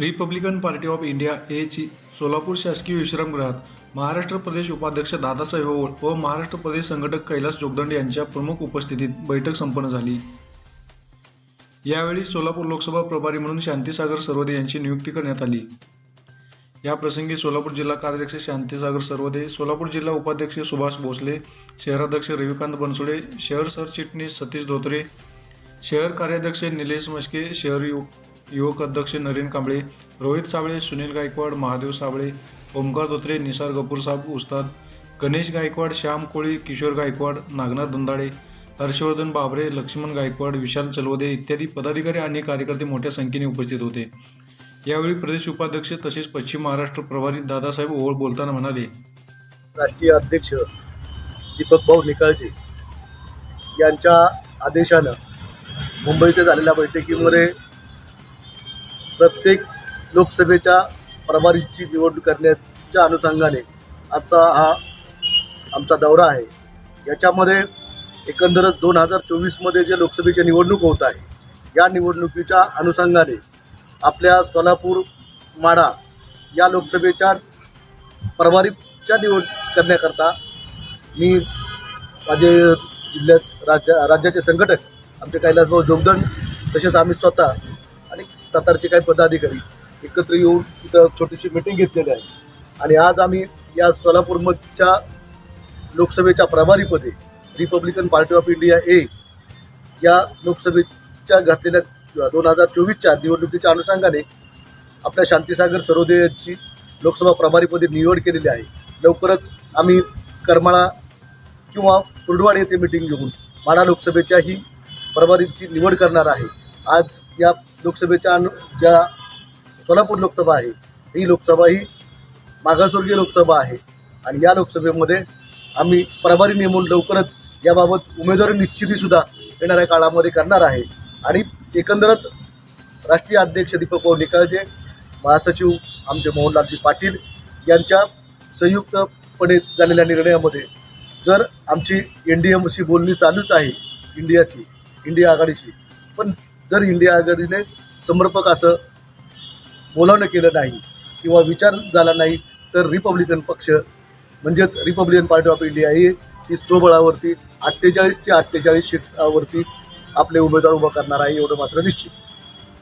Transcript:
Republican party of India एची सोलापूर शासकीय विश्रामगृहात महाराष्ट्र प्रदेश उपाध्यक्ष दादासाहेब होळ व महाराष्ट्र प्रदेश संघटक कैलास जोगदंड यांच्या प्रमुख उपस्थितीत बैठक संपन्न झाली. यावेळी सोलापूर लोकसभा प्रभारी म्हणून शांतीसागर सर्वदे यांची नियुक्ती करण्यात आली. या प्रसंगी सोलापूर जिल्हा कार्याध्यक्ष शांतीसागर सर्वदे सोलापूर जिल्हा उपाध्यक्ष सुभाष भोसले शहराध्यक्ष रविकांत बनसुडे शहर सरचिटणीस सतीश धोत्रे शहर कार्याध्यक्ष निलेश मस्के शहर यु युवक अध्यक्ष नरेन कांबळे रोहित साबळे सुनील गायकवाड महादेव साबळे ओमकार धोत्रे निसार गपूरसाहेब उस्ताद गणेश गायकवाड श्याम कोळी किशोर गायकवाड नागनाथ दंदाळे हर्षवर्धन बाबरे लक्ष्मण गायकवाड विशाल चलवदे इत्यादी पदाधिकारी आणि कार्यकर्ते मोठ्या संख्येने उपस्थित होते. यावेळी प्रदेश उपाध्यक्ष तसेच पश्चिम महाराष्ट्र प्रभारी दादासाहेब ओवळ बोलताना म्हणाले राष्ट्रीय अध्यक्ष दीपक भाऊ निकाळजे यांच्या आदेशानं मुंबईत झालेल्या बैठकीमध्ये प्रत्येक लोकसभेच्या प्रभारीची निवडणूक करण्याच्या अनुषंगाने आजचा हा आमचा दौरा आहे. याच्यामध्ये एकंदरच दोन हजार चोवीसमध्ये जे लोकसभेची निवडणूक होत आहे या निवडणुकीच्या अनुषंगाने आपल्या सोलापूर माडा या लोकसभेच्या प्रभारीच्या निवड करण्याकरता मी माझे जिल्ह्यात राज्या राज्याचे संघटक आमचे कैलासभाऊ जोगदंड तसेच आम्ही स्वतः सातारचे काही पदाधिकारी एकत्र येऊन तिथं छोटीशी मिटिंग घेतलेली आहे. आणि आज आम्ही या सोलापूरमधच्या लोकसभेच्या प्रभारीपदी रिपब्लिकन पार्टी ऑफ इंडिया ए या लोकसभेच्या घातलेल्या दोन हजार चोवीसच्या निवडणुकीच्या अनुषंगाने आपल्या शांतीसागर सरोदे यांची लोकसभा प्रभारीपदी निवड केलेली आहे. लवकरच आम्ही करमाळा किंवा कुर्डवाड येथे मिटिंग घेऊन माडा लोकसभेच्या ही प्रभारींची निवड करणार आहे. आज या लोकसभेच्या अनु ज्या सोलापूर लोकसभा आहे ही लोकसभा ही मागासवर्गीय लोकसभा आहे. आणि या लोकसभेमध्ये आम्ही प्रभारी नेमून लवकरच याबाबत उमेदवारी निश्चितीसुद्धा येणाऱ्या काळामध्ये करणार आहे. आणि एकंदरच राष्ट्रीय अध्यक्ष दीपक भाऊ निकाळजे महासचिव आमचे मोहनलालजी पाटील यांच्या संयुक्तपणे झालेल्या निर्णयामध्ये जर आमची एन डी एमशी बोलणी चालूच आहे इंडियाची इंडिया आघाडीशी पण जर इंडिया आघाडीने समर्पक असं बोलावणं केलं नाही किंवा विचार झाला नाही तर रिपब्लिकन पक्ष म्हणजेच रिपब्लिकन पार्टी ऑफ इंडिया ही ती स्वबळावरती अठ्ठेचाळीस ते अठ्ठेचाळीस सीटावरती आपले उमेदवार उभा करणार आहे एवढं मात्र निश्चित.